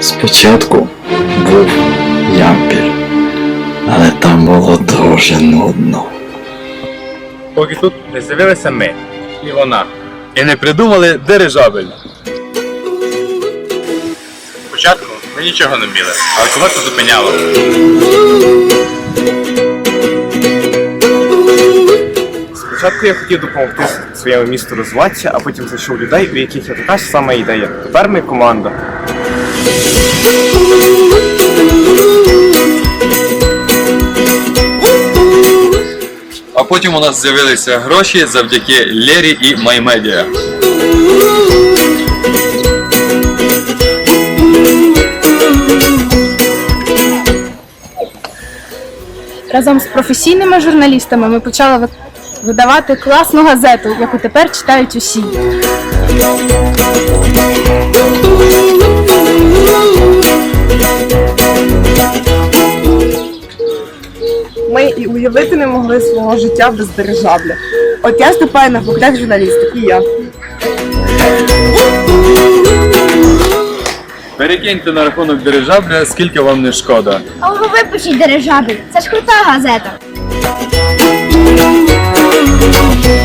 Спочатку був ямпіль, але там було дуже нудно. Поки тут не з'явилися ми і вона. І не придумали дирижабель. Спочатку ми нічого не вміли, але це зупиняло. Спочатку я хотів допомогти своєму місту розвиватися, а потім знайшов людей, у яких є така ж сама ідея. Тепер ми команда. А потім у нас з'явилися гроші завдяки Лері і Маймедіа. Разом з професійними журналістами ми почали видавати класну газету, яку тепер читають усі. Ми і уявити не могли свого життя без дирижабля. От я вступаю на факультет журналістики, і я. Перекиньте на рахунок дирижабля, скільки вам не шкода. А ви випишіть дирижабель. Це ж крута газета. Thank you.